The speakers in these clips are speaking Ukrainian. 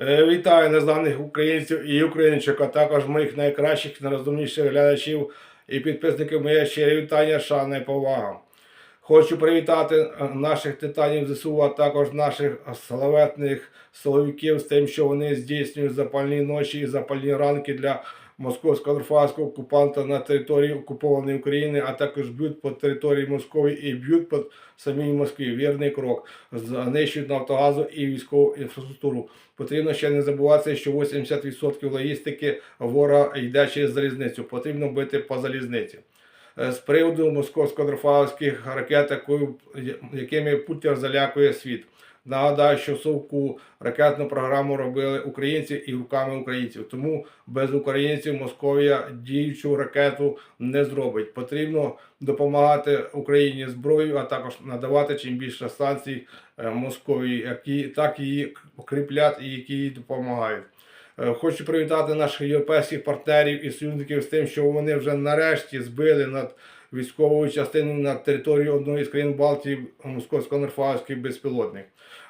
Е, Вітаю незнаних українців і українчик, а також моїх найкращих, найрозумніших глядачів і підписників моє щирі вітання, шана і повага. Хочу привітати е, наших титанів ЗСУ, а також наших славетних силовиків з тим, що вони здійснюють запальні ночі і запальні ранки для московського орфанського окупанта на території окупованої України, а також б'ють по території Московії і б'ють по самій Москві. Вірний крок. Знищують Нафтогазу і військову інфраструктуру. Потрібно ще не забувати, що 80% логістики ворога йде через залізницю. Потрібно бити по залізниці. Е, З приводу московсько-дрофалівських ракет, якими Путін залякує світ. Нагадаю, що совку ракетну програму робили українці і руками українців. Тому без українців Московія діючу ракету не зробить. Потрібно допомагати Україні зброєю, а також надавати чим більше санкцій е, Московії, які так її укріплять і які їй допомагають. Е, Хочу привітати наших європейських партнерів і союзників з тим, що вони вже нарешті збили над військовою частиною на території одної з країн Балтії московсько-нерфаївський безпілотник.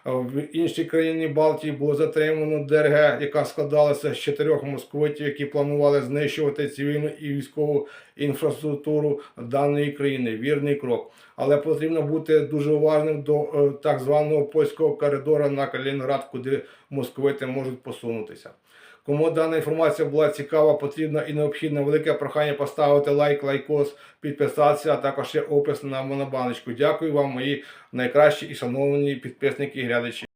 В іншій країні Балтії було затримано ДРГ, яка складалася з чотирьох московитів, які планували знищувати цивільну і військову інфраструктуру даної країни. Вірний крок. Але потрібно бути дуже уважним до е, так званого польського коридора на Калінінград, куди московити можуть посунутися. Кому дана інформація була цікава, потрібна і необхідна, велике прохання поставити лайк, лайкос, підписатися, а також є опис на монобаночку. Дякую вам, мої найкращі і шановні підписники і глядачі.